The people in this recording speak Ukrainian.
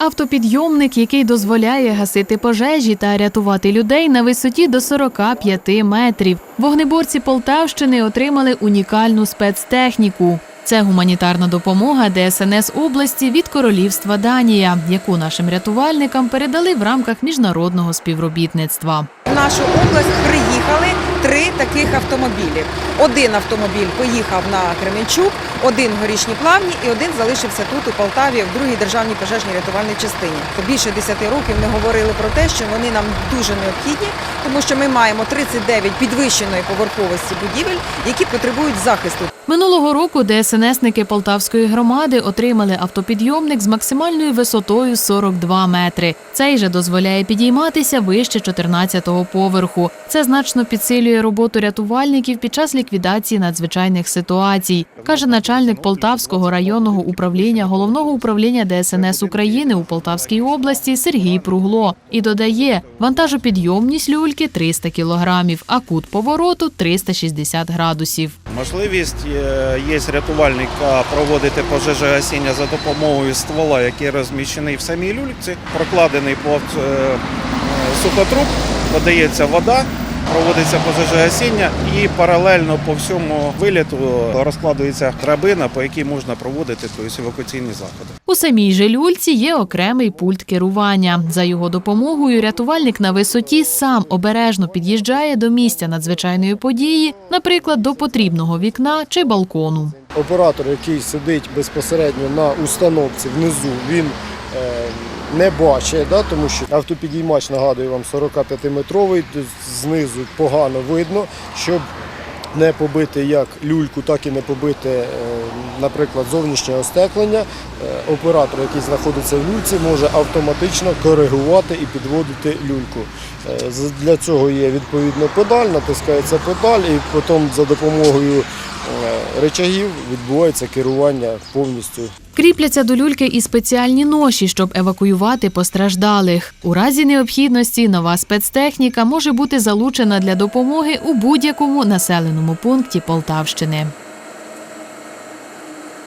Автопідйомник, який дозволяє гасити пожежі та рятувати людей на висоті до 45 метрів. Вогнеборці Полтавщини отримали унікальну спецтехніку. Це гуманітарна допомога ДСНС області від королівства Данія, яку нашим рятувальникам передали в рамках міжнародного співробітництва. В нашу область приїхали три таких автомобілі. Один автомобіль поїхав на Кременчук, один в горішні плавні і один залишився тут у Полтаві в другій державній пожежній рятувальній частині. Більше 10 років ми говорили про те, що вони нам дуже необхідні, тому що ми маємо 39 підвищеної поверховості будівель, які потребують захисту. Минулого року ДСНСники Полтавської громади отримали автопідйомник з максимальною висотою 42 метри. Цей же дозволяє підійматися вище 14-го поверху. Це значно підсилює роботу рятувальників під час ліквідації надзвичайних ситуацій, каже начальник Полтавського районного управління головного управління ДСНС України у Полтавській області Сергій Пругло. І додає, вантажопідйомність люльки 300 кілограмів, а кут повороту 360 градусів. Можливість. Е, є рятувальника проводити пожежогасіння за допомогою ствола, який розміщений в самій люльці, прокладений під е, сухотруб, подається вода, проводиться пожежогасіння і паралельно по всьому виліту розкладується драбина, по якій можна проводити тобто, евакуаційні заходи. У самій же люльці є окремий пульт керування. За його допомогою рятувальник на висоті сам обережно під'їжджає до місця надзвичайної події, наприклад, до потрібного вікна чи балкону. Оператор, який сидить безпосередньо на установці внизу, він е, не бачить, да, тому що автопідіймач нагадую вам 45-метровий, знизу погано видно, щоб не побити як люльку, так і не побити, е, наприклад, зовнішнє остеклення. Е, Оператор, який знаходиться в люльці, може автоматично коригувати і підводити люльку. Е, Для цього є відповідно педаль, натискається педаль, і потім за допомогою речагів відбувається керування повністю Кріпляться до люльки і спеціальні ноші, щоб евакуювати постраждалих. У разі необхідності нова спецтехніка може бути залучена для допомоги у будь-якому населеному пункті Полтавщини.